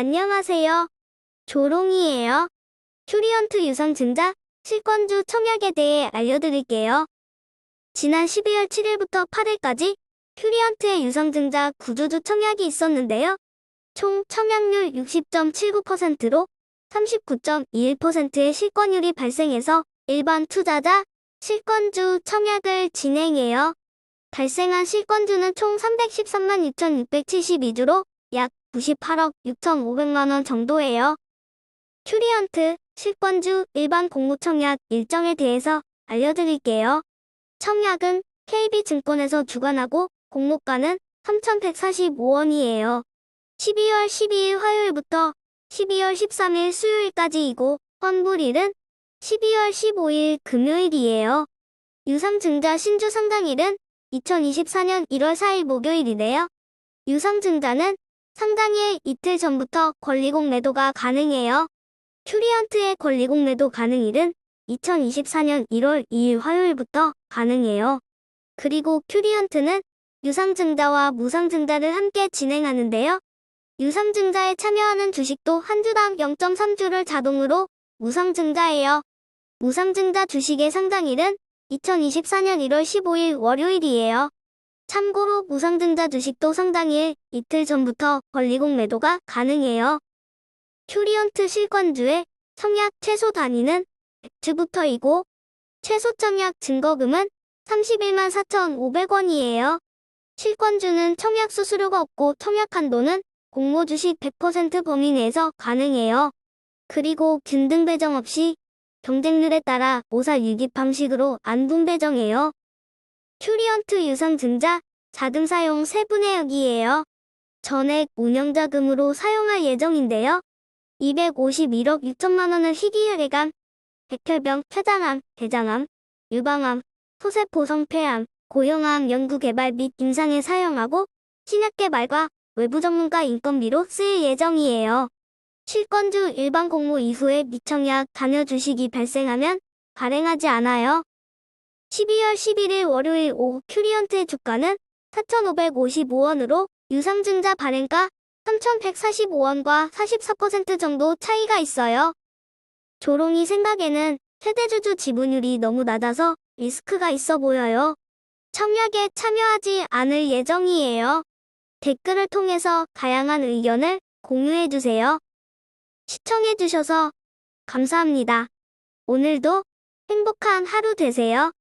안녕하세요. 조롱이에요. 큐리언트 유상 증자 실권주 청약에 대해 알려드릴게요. 지난 12월 7일부터 8일까지 큐리언트의 유상 증자 구조주 청약이 있었는데요. 총 청약률 60.79%로 39.21%의 실권율이 발생해서 일반 투자자 실권주 청약을 진행해요. 발생한 실권주는 총 313만 6,672주로 약 98억 6,500만 원 정도예요. 큐리언트 실권주 일반 공모 청약 일정에 대해서 알려드릴게요. 청약은 KB증권에서 주관하고 공모가는 3,145원이에요. 12월 12일 화요일부터 12월 13일 수요일까지이고 환불일은 12월 15일 금요일이에요. 유상증자 신주 상당일은 2024년 1월 4일 목요일이네요. 유상증자는 상당일 이틀 전부터 권리공 매도가 가능해요. 큐리언트의 권리공 매도 가능일은 2024년 1월 2일 화요일부터 가능해요. 그리고 큐리언트는 유상증자와 무상증자를 함께 진행하는데요. 유상증자에 참여하는 주식도 한 주당 0.3주를 자동으로 무상증자해요. 무상증자 주식의 상당일은 2024년 1월 15일 월요일이에요. 참고로 무상증자 주식도 상당일 이틀 전부터 권리공 매도가 가능해요. 큐리언트 실권주의 청약 최소 단위는 100주부터이고 최소 청약 증거금은 31만 4,500원이에요. 실권주는 청약 수수료가 없고 청약 한도는 공모 주식 100% 범위 내에서 가능해요. 그리고 균등 배정 없이 경쟁률에 따라 모사 유기 방식으로 안분 배정해요. 큐리언트 유상 증자 자금 사용 세분의 여기에요. 전액 운영자금으로 사용할 예정인데요. 251억 6천만 원을 희귀혈액암, 백혈병, 폐장암, 대장암, 유방암, 소세포 성폐암, 고형암 연구개발 및 임상에 사용하고 신약 개발과 외부 전문가 인건비로 쓰일 예정이에요. 실권주 일반 공모 이후에 미청약 단여 주식이 발생하면 발행하지 않아요. 12월 11일 월요일 오후 큐리언트의 주가는 4,555원으로 유상증자 발행가 3,145원과 44% 정도 차이가 있어요. 조롱이 생각에는 세대주주 지분율이 너무 낮아서 리스크가 있어 보여요. 청약에 참여하지 않을 예정이에요. 댓글을 통해서 다양한 의견을 공유해주세요. 시청해주셔서 감사합니다. 오늘도 행복한 하루 되세요.